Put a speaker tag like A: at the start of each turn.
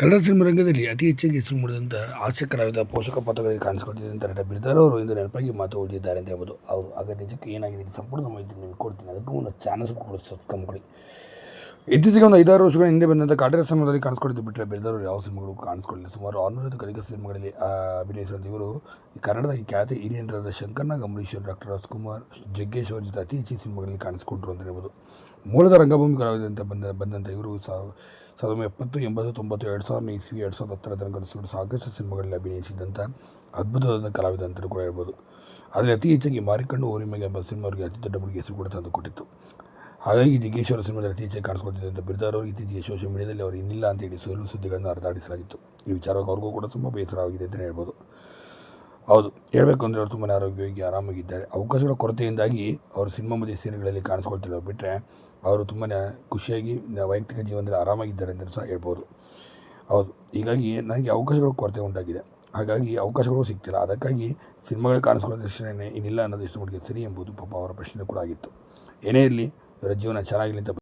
A: Kannada cinema ರಂಗದಲ್ಲಿ ಅತಿ ಹೆಚ್ಚಾಗಿ ಹೆಸರು ಮೂಡಿದಂಥ ಹಾಸ್ಯ ಕಲಾವಿದ ಪೋಷಕ ಪಾತ್ರಗಳಿಗೆ ಅಂತ ನಟ ಬಿರ್ದಾರ್ ಅವರು ಇಂದು ನೆನಪಾಗಿ ಮಾತು ಉಳಿದಿದ್ದಾರೆ ಅಂತ ಹೇಳ್ಬೋದು. ಅವರು ಆಗ ನಿಜಕ್ಕೆ ಏನಾಗಿದೆ ಸಂಪೂರ್ಣ ಮಾಹಿತಿ ನಿಮಗೆ ಕೊಡ್ತೀನಿ. ಅದಕ್ಕೂ ಒಂದು ಚಾನಸ್ ಕೂಡ ಸಬ್ಸ್ಕ್ರೈಬ್ ಕೊಡಿ ಇತ್ತೀಚೆಗೆ ಒಂದು ಐದಾರು ವರ್ಷಗಳ ಹಿಂದೆ ಬಂದಂಥ ಕಾಟೇರ ಸಿನಿಮಾದಲ್ಲಿ ಕಾಣಿಸ್ಕೊಂಡಿದ್ದು ಬಿಟ್ಟರೆ ಬೇರೆದವರು ಯಾವ ಸಿನಿಮಾಗಳು ಕಾಣಿಸ್ಕೊಳ್ಳಿಲ್ಲ ಸುಮಾರು ಆರುನೂರೈವತ್ತು ಕಲಿಕ ಸಿನಿಮಾಗಳಲ್ಲಿ ಅಭಿನಯಿಸಿದ ಇವರು ಕನ್ನಡದ ಖ್ಯಾತ ಹಿರಿಯರಾದ ಶಂಕರ್ನಾಗ್ ಅಂಬರೀಶ್ವರ್ ಡಾಕ್ಟರ್ ರಾಜ್ಕುಮಾರ್, ಜಗ್ಗೇಶ್ ಅವರ ಜೊತೆ ಅತಿ ಹೆಚ್ಚಿನ ಸಿನಿಮಾಗಳಲ್ಲಿ ಕಾಣಿಸ್ಕೊಂಡ್ರು ಅಂತ ಹೇಳ್ಬೋದು. ಮೂಲದ ರಂಗಭೂಮಿ ಕಲಾವಿದಂತ ಬಂದ ಬಂದಂಥ ಇವರು ಸಾವ್ ಸಾವಿರದ ಎಪ್ಪತ್ತು, ಎಂಬತ್ತು ತೊಂಬತ್ತು ಎರಡು ಸಾವಿರದ ಇಸ್ವಿ, ಎರಡು ಸಾವಿರದ ಹತ್ತರ ತನಕ ಸಾಕಷ್ಟು ಸಿನಿಮಾಗಳಲ್ಲಿ ಅಭಿನಯಿಸಿದಂಥ ಅದ್ಭುತವಾದ ಕಲಾವಿದ ಅಂತಲೂ ಕೂಡ ಹೇಳ್ಬೋದು ಆದರೆ ಅತಿ ಹೆಚ್ಚಾಗಿ ಮಾರಿಕಂಡು ಓರಿಮೆಗೆ ಎಂಬ ಸಿನಿಮಾ ಅವರಿಗೆ ಅತಿ ದೊಡ್ಡ ಮುಡಿಗೆ ಹೆಸರು ಕೂಡ ತಂದುಕೊಟ್ಟಿತ್ತು. ಹಾಗಾಗಿ ಜಿಗೇಶ್ವರ ಸಿನಿಮಾದಲ್ಲಿ ಅತಿ ಹೆಚ್ಚಾಗಿ ಕಾಣಿಸ್ಕೊಳ್ತಿದ್ದಂಥ ಬಿರ್ದಾರ್ ಅವರು ಇತ್ತೀಚೆಗೆ ಸೋಷಿಯಲ್ ಮೀಡಿಯಾದಲ್ಲಿ ಅವರು ಇನ್ನಿಲ್ಲ ಅಂತ ಹೇಳಿ ಸುಳ್ಳು ಸುದ್ದಿಗಳನ್ನು ಹರಿದಾಡಿಸಲಾಗಿತ್ತು. ಈ ವಿಚಾರವಾಗಿ ಅವ್ರಿಗೂ ಕೂಡ ತುಂಬ ಬೇಸರವಾಗಿದೆ ಅಂತಲೇ ಹೇಳ್ಬೋದು. ಹೌದು. ಹೇಳಬೇಕು ಅಂದರೆ ಅವರು ತುಂಬಾ ಆರೋಗ್ಯವಾಗಿ ಆರಾಮಾಗಿದ್ದಾರೆ. ಅವಕಾಶಗಳ ಕೊರತೆಯಿಂದಾಗಿ ಅವರು ಸಿನಿಮಾ ಮತ್ತು ಸೀರೆಗಳಲ್ಲಿ ಕಾಣಿಸ್ಕೊಳ್ತಿಲ್ಲ ಬಿಟ್ಟರೆ ಅವರು ತುಂಬಾ ಖುಷಿಯಾಗಿ ವೈಯಕ್ತಿಕ ಜೀವನದಲ್ಲಿ ಆರಾಮಾಗಿದ್ದಾರೆ ಅಂತ ಸಹ ಹೇಳ್ಬೋದು. ಹೌದು. ಹೀಗಾಗಿ ನನಗೆ ಅವಕಾಶಗಳ ಕೊರತೆ ಉಂಟಾಗಿದೆ. ಹಾಗಾಗಿ ಅವಕಾಶಗಳು ಸಿಗ್ತಿಲ್ಲ. ಅದಕ್ಕಾಗಿ ಸಿನಿಮಾಗಳು ಕಾಣಿಸ್ಕೊಳ್ಳೋದಷ್ಟೇ ಏನಿಲ್ಲ ಅನ್ನೋದು ಎಷ್ಟು ಮಟ್ಟಿಗೆ ಸರಿ ಎಂಬುದು ಪಾಪ ಅವರ ಪ್ರಶ್ನೆ ಕೂಡ ಆಗಿತ್ತು. ಏನೇ ಇರಲಿ, ಇವರ ಜೀವನ ಚೆನ್ನಾಗಿರಲಿ ಅಂತ